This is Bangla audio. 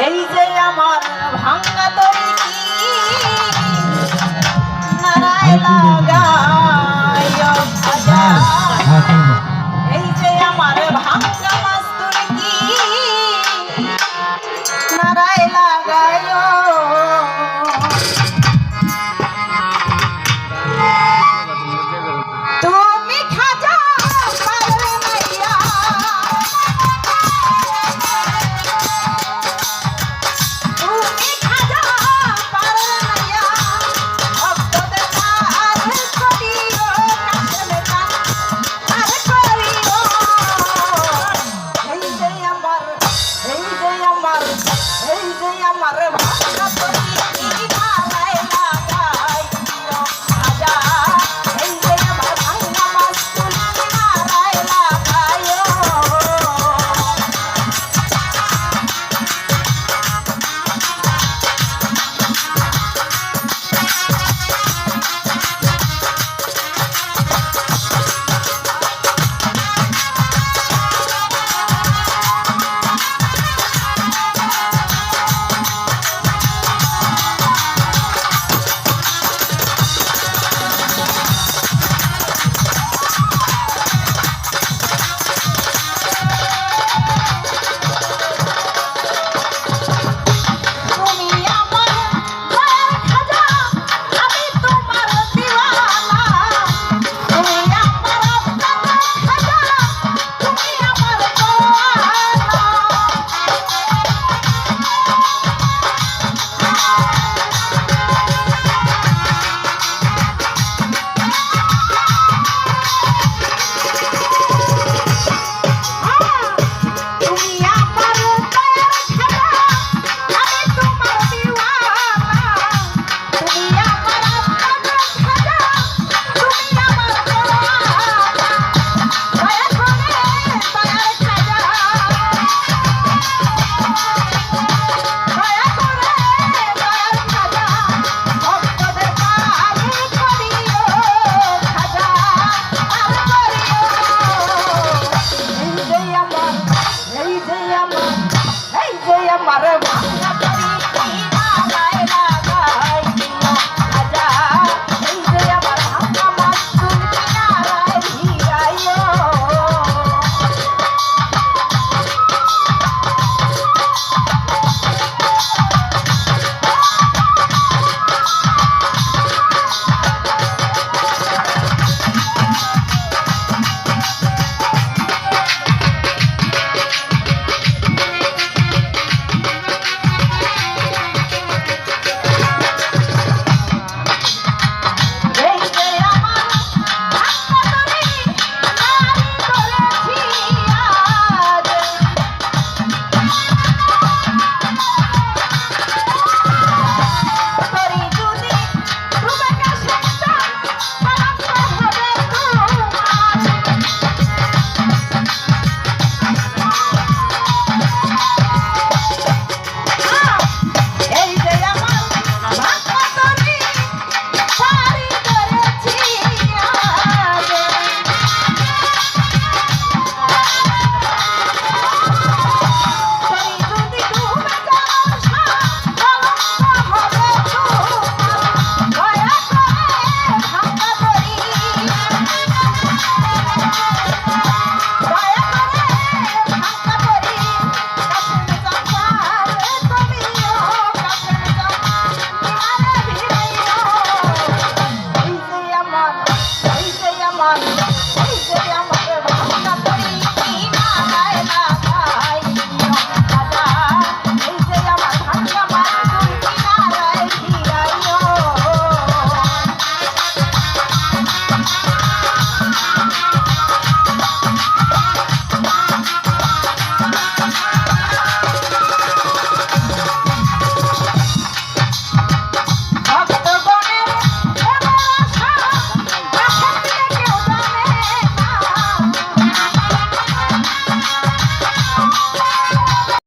এই যে আমার ভাঙ্গা তরি কি? নারায় লাগায় ভাজা হ্যাঁ, হ্যাঁ, হ্যাঁ।